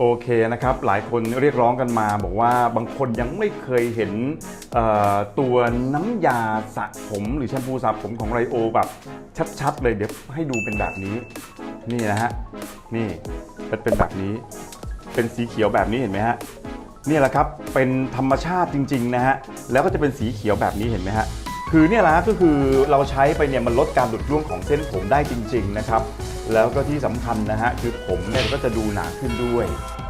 โอเคนะครับ หลายคนเรียกร้องกันมา บอกว่าบางคนยังไม่เคยเห็นตัวน้ำยาสระผม หรือแชมพูสระผมของไรโอแบบชัดๆ เลยเดี๋ยวให้ดูเป็นแบบนี้ นี่นะฮะ นี่เป็นเป็นแบบนี้ เป็นสีเขียวแบบนี้เห็นไหมฮะนี่แหละครับเป็นธรรมชาติจริงๆนะฮะแล้วก็จะเป็นสีเขียวแบบนี้เห็นไหมฮะคือเนี่ยละก็คือเราใช้ไปเนี่ยมันลดการหลุดร่วงของเส้นผมได้จริง ๆ นะครับ แล้วก็ที่สำคัญนะฮะคือผมเนี่ยก็จะดูหนาขึ้นด้วย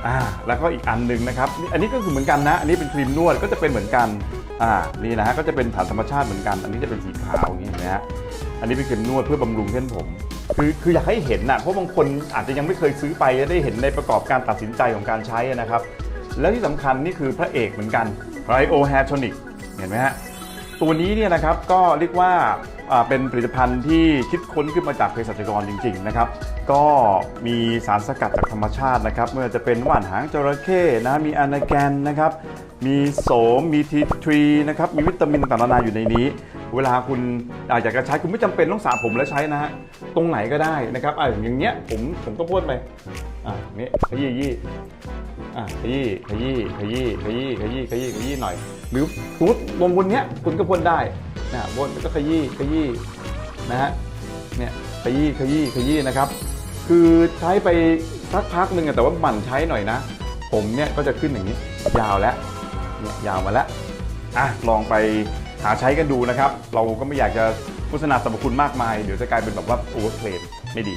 อ่าแล้วก็อีกอันหนึ่งนะครับอันนี้ก็คือเหมือนกันนะ อันนี้เป็นครีมนวดก็จะเป็นเหมือนกันอ่านี่นะฮะก็จะเป็นฐานธรรมชาติเหมือนกัน อันนี้จะเป็นสีขาวอย่างนี้นไหมฮะอันนี้เป็นครีมนวดเพื่อบำรุงเส้นผม คือคืออยากให้เห็นนะเพราะบางคนอาจจะยังไม่เคยซื้อไปจะได้เห็นในประกอบการตัดสินใจของการใช้นะครับ แล้วที่สำคัญนี่คือพระเอกเหมือนกัน Rio Hair Tonic เห็นไหมฮะตัวนี้เนี่ยนะครับก็เรียกว่า เป็นผลิตภัณฑ์ที่คิดค้นขึ้นมาจากเภสัชกรจริงๆนะครับก็มีสารสกัดจากธรรมชาตินะครับไม่ว่าจะเป็นว่านหางจระเข้นะมีอานาแกนนะครับมีโสมมีทีทรีนะครับมีวิตามินต่างๆนานาอยู่ในนี้ เวลาคุณอาอยากจะใช้คุณไม่จำเป็นต้องสระผมแล้วใช้นะฮะตรงไหนก็ได้นะครับอ่าอย่างเงี้ยผมผมก็พ่นไปอ่าอย่างนี้ขยี้ยี่อะขยี้ขยี้ขยี้ขยี้ขยี้ขยี้ขยี้หน่อย หรือสมมติวงบนเนี้ยคุณก็พ่นได้ นะบนก็ขยี้ขยี้นะฮะเนี่ยขยี้ขยี้ขยี้นะครับ คือใช้ไปสักพักหนึ่งแต่ว่าหมั่นใช้หน่อยนะ ผมเนี่ยก็จะขึ้นอย่างนี้ ยาวแล้วเนี่ยยาวมาแล้วอะลองไปหาใช้กันดูนะครับ เราก็ไม่อยากจะโฆษณาสรรพคุณมากมาย เดี๋ยวจะกลายเป็นแบบว่าโอเวอร์เคลมไม่ดี